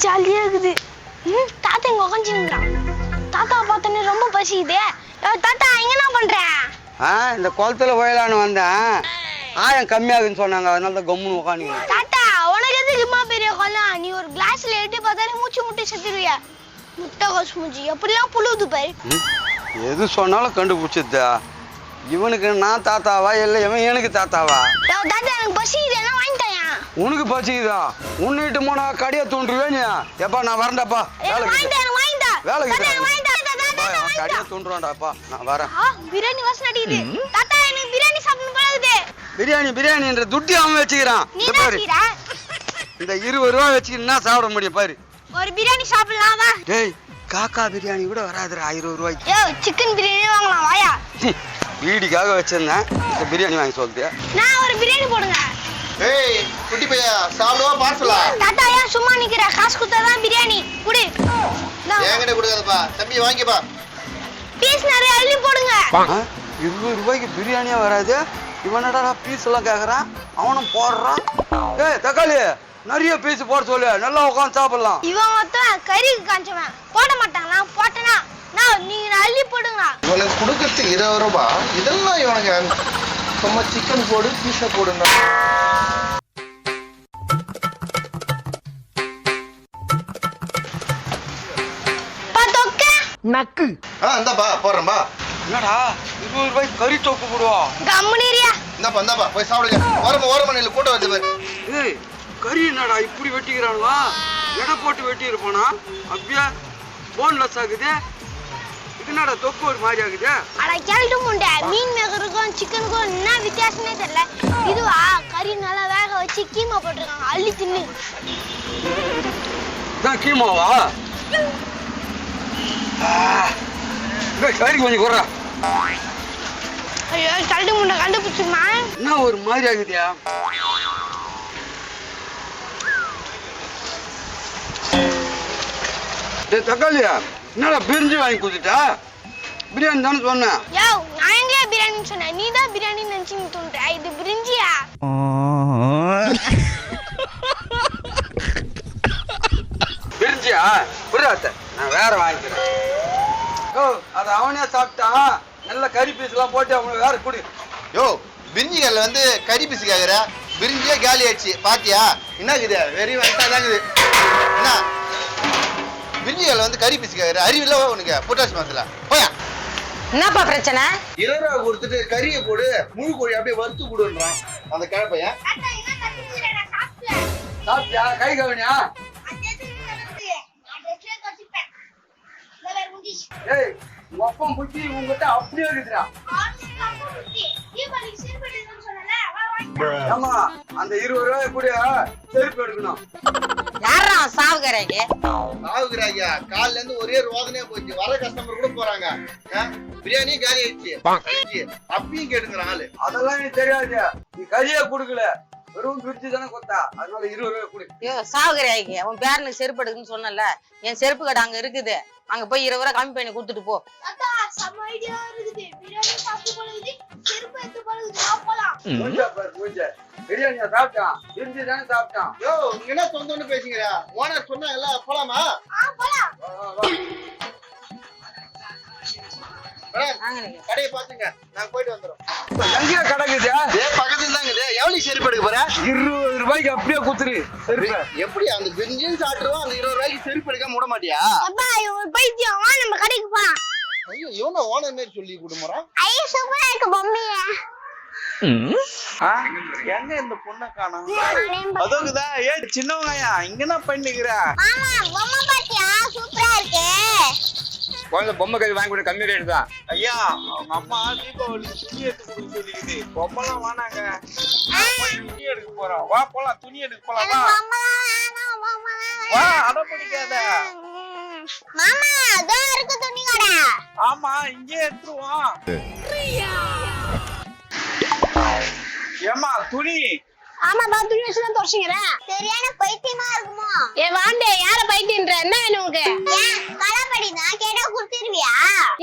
ஜாலியா இருக்குது ம், தாத்தா இங்க உக்காந்துருக்கிறான் தாத்தா பார்த்தோன்னே ரொம்ப பசிக்குதே. தாத்தா இங்க என்ன பண்ற? ஆ இந்த குளத்துல போயலான்னு வந்தேன். ஆயம் கம்மியாகுதுன்னு சொன்னாங்க. அதனால தான் கம்முன்னு உட்காந்து தாத்தா உனக்கு எதுக்கு இம்மா பெரிய கொல்லாம் நீ ஒரு கிளாஸ்ல எட்டி பார்த்தாலே மூச்சு முட்டி செத்துருவிய முட்டை கோஸ் மூஞ்சி. எப்படிலாம் புழுவுது பாரு. எது சொன்னாலும் கண்டுபிடிச்சதா இவனுக்கு நான் தாத்தாவா? இல்லை இவன் எனக்கு தாத்தாவா? தாத்தா எனக்கு பசிக்குது. என்ன வாங்கிட்டாயா? உனக்கு பசிக்குதா உன்னிட்டு போனா கடையை தூண்டுருவேன் எப்பா நான் வரேன்டாப்பா. வேலை வேலைக்கு. கடையை தூண்டுறான்டாப்பா. நான் வரேன். பிரியாணி வாசனை அடிக்குது. தாத்தா எனக்கு பிரியாணி சாப்பிடணும் பிரியாணி பிரியாணின்ற துட்டி அவன் வச்சுக்கிறான். பாரு? இந்த இருபது ரூபா வச்சுக்கின்னா சாப்பிட முடியும் பாரு. ஒரு பிரியாணி சாப்பிடலாம் டேய் காக்கா பிரியாணி கூட வராதுடா இருபது ரூபாய்க்கு. யோ சிக்கன் பிரியாணி வாங்கலாம் வாயா. வீடிக்காக வச்சிருந்தேன். இந்த பிரியாணி வாங்கி சொல்லிட்டு நான் ஒரு பிரியாணி போடுங்க. ஏய் குட்டி பையா சாப்பிடுவா பார்சலா தாத்தா ஏன் சும்மா நிக்கிற? காசு கொடுத்தாதான் பிரியாணி. குடு. என்கிட்ட கொடுக்காதப்பா தம்பி வாங்கிப்பா பீஸ் நிறைய அள்ளி போடுங்க? இருபது ரூபாய்க்கு பிரியாணியா வராது? இவனடா பீஸ் எல்லாம் கேக்குறான்? அவனும் போடுறான். ஏய் தக்காளி நிறைய பீஸ் போட சொல்லு. நல்லா உட்காந்து சாப்பிடலாம். இவன் மொத்தம் கறிக்கு காஞ்சவன் போட மாட்டாங்களா? போட்டனா. நான் நீங்க அள்ளி போடுங்களா இவனுக்கு கொடுக்கறதுக்கு இருபது ரூபாய் இதெல்லாம் இவனுக்கு சும்மா சிக்கன் போடு பீஸை போடுங்க. நக்கு. ஆ இந்தாப்பா போடுறேன்பா என்னடா இருபது ரூபாய்க்கு கறி தொக்கு போடுவா? கம்முனீரியா. இந்தாப்பா இந்தாப்பா போய் சாப்பிடுங்க. ஓரமா ஓரமா நில்லு கூட்டம் வந்து பாரு ஏய் கறி என்னடா இப்படி வெட்டிக்கிறானுவா? எடை போட்டு வெட்டி இருப்பானா அப்படியே போன்லெஸ் ஆகுது. என்னடா தொக்கு ஒரு மாதிரி ஆகுது? அட கேள்வி முண்டை மீன் மேக்கருக்கும் சிக்கனுக்கும் என்ன வித்தியாசமே தெரியல. இதுவா? கறி நல்லா வேக வச்சு கீமா போட்டிருக்காங்க. அள்ளி தின்னு. இதான் கீமாவா? கறி கொஞ்சம் குறா ஐயோ கல்டு முண்டை கண்டுபிடிச்சிருமா என்ன ஒரு மாதிரி ஆகுதியா? தக்காளியா? என்னடா பிரிஞ்சு வாங்கி கொடுத்துட்டா? பிரியாணி தானே சொன்னேன். யோ நான் எங்கேயா பிரியாணின்னு சொன்னேன்? நீ தான் பிரியாணின்னு நினைச்சு தோன்ற இது பிரிஞ்சியா? பிரிஞ்சியா? புரியாத நான் வேற வாங்கிக்கிறேன். ஓ அது அவனே சாப்பிட்டான். நல்ல கறி பீஸ் எல்லாம் போட்டு அவனுக்கு வேற கொடு. யோ பிரிஞ்சிகள்ல வந்து கறி பீஸ் கேக்குற? பிரிஞ்சியே காலி ஆயிடுச்சு. பாத்தியா? என்ன இருக்குது? வெறி வந்தாதாங்குது என்ன? பிரிஞ்சிகள்ல வந்து கறி பீஸ் கேக்குற அறிவில்ல உனக்கு. பொட்டாசி மாசத்துல போயா. என்னப்பா பிரச்சனை? இருபது ரூபா கொடுத்துட்டு கறியை போடு. முழு கோழி அப்படியே வறுத்து கொடுன்றான் அந்த கிழப்பையன் சாப்பிட்டியா? கை கவனியா? ஏய் உங்க அப்பன் புத்தி உங்ககிட்ட அப்படியே இருக்குதுடா. ஆமா அந்த இருபது ரூபாய் கூட செருப்பு எடுக்கணும். சாவுகிறாங்க ஆகுகிறாங்க காலைல இருந்து ஒரே ரோதனையா போச்சு. வர கஸ்டமர் கூட போறாங்க? பிரியாணி காலி ஆயிடுச்சு. அப்பயும் கேட்டுக்கிறான் ஆளு. அதெல்லாம் எனக்கு தெரியாது நீ கறியே கொடுக்கல. வெறும் பிரிச்சு தானே கொத்தா அதனால இருபது ரூபாய் கொடு. ஐயோ சாவுகிறாங்க உன் பேரனுக்கு செருப்பு எடுக்குன்னு சொன்னல என் செருப்பு கடை அங்க இருக்குது. அங்க போய் இருபது ரூபா கம்மி பண்ணி கொடுத்துட்டு போ. பாரு பிரியாணியா சாப்பிட்டான். பிரிஞ்சு தானே சாப்பிட்டான். யோ நீங்க என்ன சொந்த ஒண்ணு பேசுங்கிற ஓனர் சொன்னாங்கல்ல போலாமா? வாங்க நீங்க. கடையை பாத்துங்க நாங்க போயிட்டு வந்துடும் எங்கேயா கிடக்குது? ஏ பக்கத்துல தாங்க எவ்வளவு செருப்பு எடுக்க போற? இருபது ரூபாய்க்கு அப்படியே குத்துரு. எப்படி அந்த பிரிஞ்சும் சாப்பிட்டுருவோம் அந்த இருபது ரூபாய்க்கு செருப்பு எடுக்காம விட மாட்டியா? அப்பா இவன் பைத்தியம் வா நம்ம கடைக்கு போலாம் ஐயோ இவன ஓனர் சொல்லி கொடுமுறான் ஐயோ சூப்பரா இருக்கு பொம்மைய. எங்க இந்த பொண்ணை காணோம்? அதுக்குதா. ஏ சின்னவங்கயா இங்க என்ன பண்ணிக்கிற? மாமா பொம்மை பாத்தியா? சூப்பரா இருக்கு. குழந்தை பொம்மை கறி வாங்கி கூட கம்மி ரேட் தான். ஐயா அவங்க அம்மா தீபாவளிக்கு துணி எடுத்து கொடுக்க சொல்லிக்குது. பொம்மைலாம் வேணாங்க துணி எடுக்க போறோம் வா போலாம். துணி எடுக்க போலாம். வா. வா. அடம் பிடிக்காத. ம். மாமா அதோ இருக்கு துணி கடை. ஆமா இங்கே எடுத்துருவோம். ஏமா துணி. ஆமா பா துணி வச்சு தான் துவச்சிக்கிறேன். சரியான பைத்தியமா இருக்குமோ? ஏ வாண்டே யார பைத்தியன்ற என்ன வேணும் உனக்கு? ஏன் களப்படி தான் கேட்டா கொடுத்துருவியா?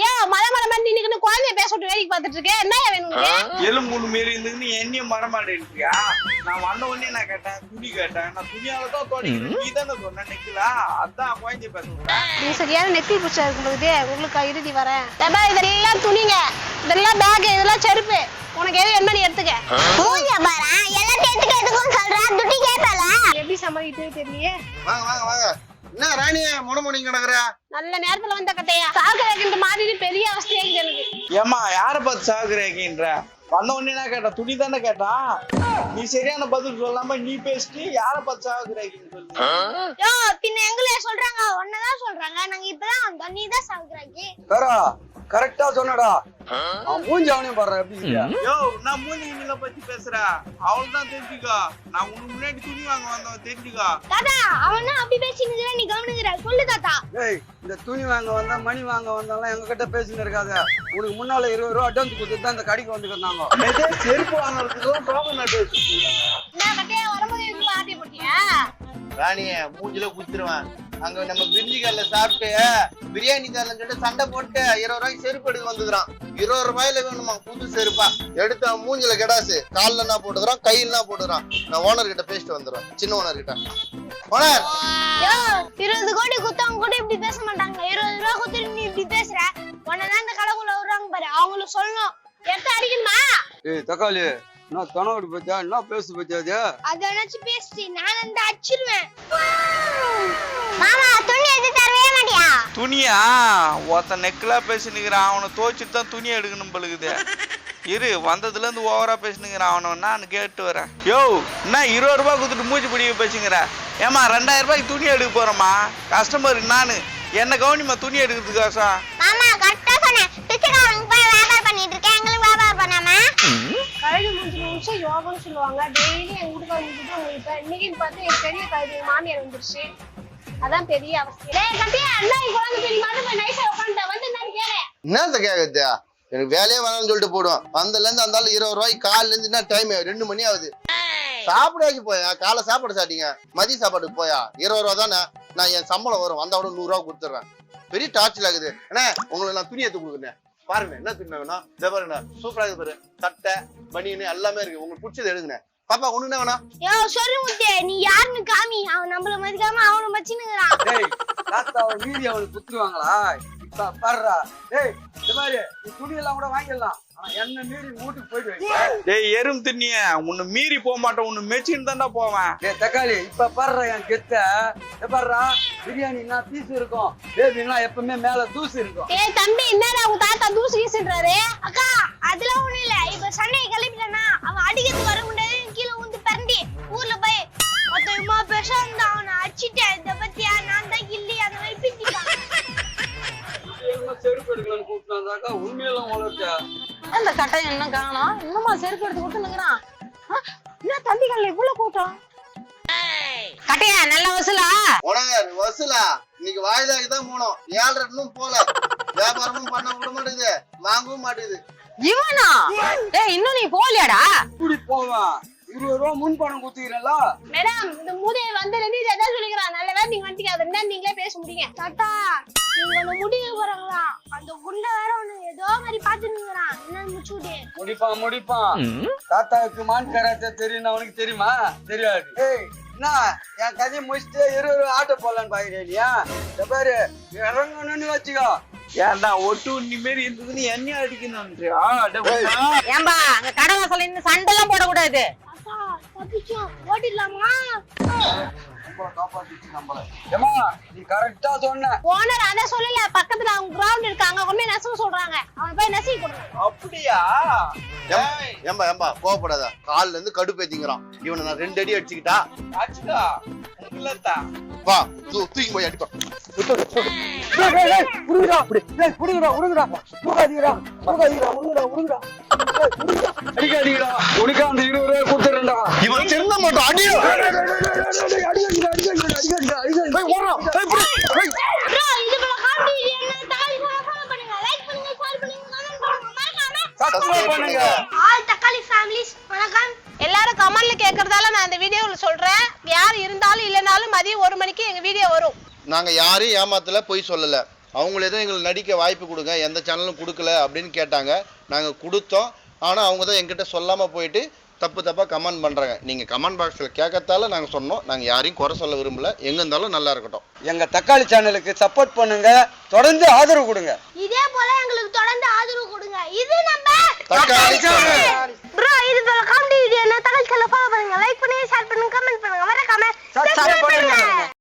ஏ மலை மலை மாதிரி நின்னு குழந்தைய பேச விட்டு வேடிக்கை பாத்துட்டு இருக்கேன் என்ன வேணும் உனக்கு? எலும்புண்டு மாரி இருந்துன்னு என்னையும் மரமாட்டேன்றியா நான் வந்த உடனே நான் கேட்டேன்? துணி கேட்டேன். நான் துணியால தான் தோடிக்கிறேன் நீ தானே சொன்ன நிக்கலா அதான் குழந்தை பேசுறேன் நீ சரியான நெத்தி பூச்சா இருக்கும்போது உங்களுக்கு இறுதி வரேன். இதெல்லாம் துணிங்க. இதெல்லாம் பேக் இதெல்லாம் செருப்பு. உனக்கு எது என்ன நீ எடுத்துக்க. மூஞ்ச பாரா எல்லாத்தையும் எடுத்துக்க எதுக்கும் சொல்றா துட்டி கேட்பல எப்படி சமாளிக்கிட்டே தெரியலையே. வாங்க வாங்க வாங்க. என்ன ராணிய முடமுடி கிடக்குற? நல்ல நேரத்துல வந்த கட்டையா? சாக வைக்கின்ற மாதிரி பெரிய அவஸ்தையாக்குது எனக்கு. ஏமா யார பார்த்து சாகுறேங்கின்ற வந்த உடனே நான் கேட்டேன் துணி தானே கேட்டான் நீ சரியான பதில் சொல்லாம நீ பேசிட்டு யார பார்த்து சாகுறேங்கின்னு சொல்லி. யோ பின்ன எங்களே சொல்றாங்க ஒன்னதான் சொல்றாங்க. நாங்க இப்பதான் வந்தோம். நீ தான் சாகுறாங்க பேரா கரெக்டா சொன்னடா. அவன் மூஞ்சி அவனையும் பாடுற எப்படி? யோ நான் மூணு கிணில பத்தி பேசுறேன். அவள் தான் தெரிஞ்சுக்கோ. நான் உனக்கு முன்னாடி துணி வாங்க வந்தவன் தெரிஞ்சுக்கோ. தாத்தா அவன் தான் அப்படி பேசினுங்கிற நீ கவனிக்கிற? சொல்லு தாத்தா. டேய் இந்த துணி வாங்க வந்தா மணி வாங்க வந்தாலும் எங்க கிட்ட பேசின்னு இருக்காத. உனக்கு முன்னால இருபது ரூபா அட்வான்ஸ் கொடுத்துட்டு தான் இந்த கடைக்கு வந்துருந்தாங்க இதே செருப்பு வாங்குறதுக்கு டோக்கன் வரும்போது ஆட்டி போட்டியா? ராணிய மூஞ்சில குத்துருவேன் அங்க நம்ம பிரிஞ்சி கல்ல சாப்பிட்டு பிரியாணி தரலன்னு சொல்லிட்டு சண்டை போட்டு இருபது ரூபாய்க்கு செருப்பு எடுக்க வந்துக்கிறான். இருபது ரூபாயில வேணுமா? புது செருப்பா. எடுத்து மூஞ்சில கெடாசு. கால்ல என்ன போட்டுக்கிறான்? கையில என்ன போட்டுக்கிறான். நான் ஓனர் கிட்ட பேசிட்டு வந்துடுறேன். சின்ன ஓனர் கிட்ட. ஓனர்! இருபது கோடி குத்தவங்க கூட இப்படி பேச மாட்டாங்க இருபது ரூபா குத்துட்டு நீ இப்படி பேசுற? உன்னதான் இந்த கடைக்குள்ள வருவாங்க பாரு. அவங்களுக்கு சொல்லணும். எடுத்து அடிக்கணுமா? ஏய் தக்காளி என்ன தனோடு பத்தியா என்ன பேசு பத்தியா அது? அதை நினைச்சு பேசி நான் அந்த அடிச்சிருவேன். மாமா துணி எடுத்து தரவே மாட்டியா? துணியா? ஒருத்தன் நெக்கலா பேசினுக்கிறான். அவனை தோச்சிட்டு தான் துணி எடுக்கணும் பழுகுது. இரு வந்ததுல இருந்து ஓவரா பேசினுக்கிறான். அவனை நான் கேட்டு வரேன். யோ என்ன இருபது ரூபாய் கொடுத்துட்டு மூச்சு பிடிக்க பேசுங்கிற ஏமா ரெண்டாயிரம் ரூபாய்க்கு துணி எடுக்க போறேம்மா. கஸ்டமர் நானு. என்ன கவனிமா துணி எடுக்கிறதுக்காசம் மாமா கரெக்டா சொன்னேன். கழுவி முடிஞ்சு நிமிஷம் யோகம்னு சொல்லுவாங்க. டெய்லி எங்க வீட்டுக்கு முடிச்சுட்டு உங்களுக்கு இன்னைக்கு பார்த்து என் பெரிய கழுவி மாமியார் வந்துருச்சு. அதான் பெரிய அவசியம் டேய் கட்டியா அண்ணா குழந்தை பெரிய மாதிரி போய் நைஸா உட்காந்துட்டேன் வந்து நான் கேளு. என்னத்த கேக்குது? எனக்கு வேலையே வேணாம்னு சொல்லிட்டு போடுவோம் வந்ததுல இருந்து அந்த இருபது ரூபாய்க்கு காலைல இருந்து என்ன டைம் ரெண்டு மணி ஆகுது. சாப்பிடாச்சு போயா? காலை சாப்பாடு சாப்பிட்டீங்க? மதிய சாப்பாட்டுக்கு போயா? இருபது ரூபா தானே? நான் என் சம்பளம் வரும். வந்தா கூட நூறு ரூபா கொடுத்துட்றேன். பெரிய டார்ச்சல் ஆகுது அண்ணே உங்களுக்கு நான் துணி எடுத்து கொடுக்குறேன். பாருங்க என்ன துணி வேணும்? இதை பாருங்க சூப்பரா இருக்கு பாரு. சட்டை பனியனு எல்லாமே இருக்கு. உங்களுக்கு பிடிச்சது எடுங்க பாப்பா ஒண்ணு என்ன வேணா யோ சொல்லு முத்தே நீ யாருன்னு காமி. அவன் நம்மள மதிக்காம அவனை மச்சினுங்கிறான் டேய் தாத்தாவை மீறி அவனுக்கு குத்துருவாங்களா? இப்ப பாடுறா. டேய் இந்த மாதிரி நீ துணி எல்லாம் கூட வாங்கிடலாம். ஆனா என்ன மீறி வீட்டுக்கு போயிடுவேன் டேய் எறும் திண்ணிய. உன்னை மீறி போக மாட்டேன். உன்னை மெச்சின்னு தான்டா போவேன். டேய் தக்காளி இப்ப பாடுறா என் கெத்த. இத பாடுறா பிரியாணினா பீஸ் இருக்கும். பேபினா எப்பவுமே மேல தூசு இருக்கும். ஏய் தம்பி என்னடா உங்க தாத்தா தூசு வீசுன்றாரு? அக்கா அதெல்லாம் ஒண்ணும் இல்ல. இப்ப சண்டையை கிளப்பிட்டனா அவன் அடிக்கிறதுக்கு வர முடியாது. கீழே வந்து பரண்டி ஊர்ல போய் மொத்தமா இருந்தா அவனை அடிச்சிட்டேன். இத பத்தியா? நான் தான் கில்லி. அந்த மாதிரி செருப்பு கூப்பிட்டாந்தாக்கா உண்மையெல்லாம் வளர்த்த? அந்த கட்டையை என்ன காணோம் இன்னுமா செருப்பு எடுத்து கொடுத்துனுங்கிறான் என்ன தம்பிகள் இவ்வளவு கூட்டம்? கட்டையா நல்ல வசூலா? உனகர் வசூலா. இன்னைக்கு வாய்தாக்கு தான் போனோம். ஏழரை இன்னும் போல. வியாபாரமும் பண்ண விட மாட்டேங்குது. வாங்கவும் மாட்டேங்குது. இவனா? ஏய் இன்னும் நீ போலியாடா இப்படி போவேன். இருபது ரூபா முன் பணம் குத்துக்கிறேன்ல மேடம் இந்த மூதையை வந்ததுல இருந்து இதை தான் சொல்லிக்கிறான்? நல்ல வேலை நீங்க வந்துட்டீங்க. அதை இருந்தா நீங்களே பேச முடியுங்க. தாத்தா நீங்க ஒண்ணு போறாங்களா அந்த குண்டை வேற ஒண்ணு ஏதோ மாதிரி பாத்துனுங்கிறான் என்னன்னு முடிச்சு விடு. முடிப்பான் முடிப்பான். தாத்தாவுக்கு மான் கராத்தே தெரியும் அவனுக்கு தெரியுமா? தெரியாது. ஏய் என்ன? என் கதையை முடிச்சுட்டு இருபது ரூபா ஆட்டோ போடலான்னு பாக்குறியா இந்த பாரு இறங்கணும்னு வச்சுக்கோ. ஏன்டா ஒட்டு உண்ணி மாரி இருந்ததுன்னு என்னையும் அடிக்கணும்ன்றியா? அட உன்னா. ஏம்பா அங்க கடை வாசல்ல நின்னு சண்டை எல்லாம் போடக்கூடாது. நம்மள காப்பாத்திச்சு நம்மள ஏமா நீ கரெக்டா சொன்ன. ஓனர் அதை சொல்லல பக்கத்துல அவங்க கிரவுண்ட் இருக்காங்க கொண்டு போய் நெசவு சொல்றாங்க. அவன் போய் நெசவி கொடுங்க. அப்படியா? ஏம்பா ஏம்பா கோவப்படாத. கால்ல இருந்து கடுப்பேத்திங்கிறான் இவனை நான் ரெண்டு அடி அடிச்சுக்கிட்டா? ஆச்சுடா உங்களத்தா வா தூ- தூக்கி போய் அடிப்பா. உருகுடா உருகுடா உருகுடா உருகாதீங்கடா உருகாதீங்கடா உருகுடா உருகுடா அடிக்காதீங்கடா. உனக்கு அந்த இருபது எல்லாரும் கமெண்ட்ல கேக்குறதால நான் இந்த வீடியோல சொல்றேன் யார் இருந்தாலும் இல்லைனாலும் மதியம் ஒரு மணிக்கு எங்க வீடியோ வரும் நாங்க யாரையும் ஏமாத்தல பொய் சொல்லல அவங்களே தான் எங்களுக்கு நடிக்க வாய்ப்பு கொடுங்க எந்த சேனலும் கொடுக்கல அப்படின்னு கேட்டாங்க நாங்கள் கொடுத்தோம் ஆனால் அவங்க தான் எங்கிட்ட சொல்லாமல் போயிட்டு தப்பு தப்பாக கமெண்ட் பண்ணுறாங்க நீங்கள் கமெண்ட் பாக்ஸில் கேட்கத்தால நாங்கள் சொன்னோம். நாங்கள் யாரையும் குறை சொல்ல விரும்பல. எங்கே இருந்தாலும் நல்லா இருக்கட்டும். எங்கள் தக்காளி சேனலுக்கு சப்போர்ட் பண்ணுங்க. தொடர்ந்து ஆதரவு கொடுங்க. இதே போல எங்களுக்கு தொடர்ந்து ஆதரவு கொடுங்க. இது நம்ம தக்காளி சேனல். ப்ரோ இது போல காமெடி வீடியோ தக்காளி சேனல் ஃபாலோ பண்ணுங்க. லைக் பண்ணுங்க ஷேர் பண்ணுங்க கமெண்ட் பண்ணுங்க. மறக்காம சப்ஸ்கிரைப் பண்ணுங்க.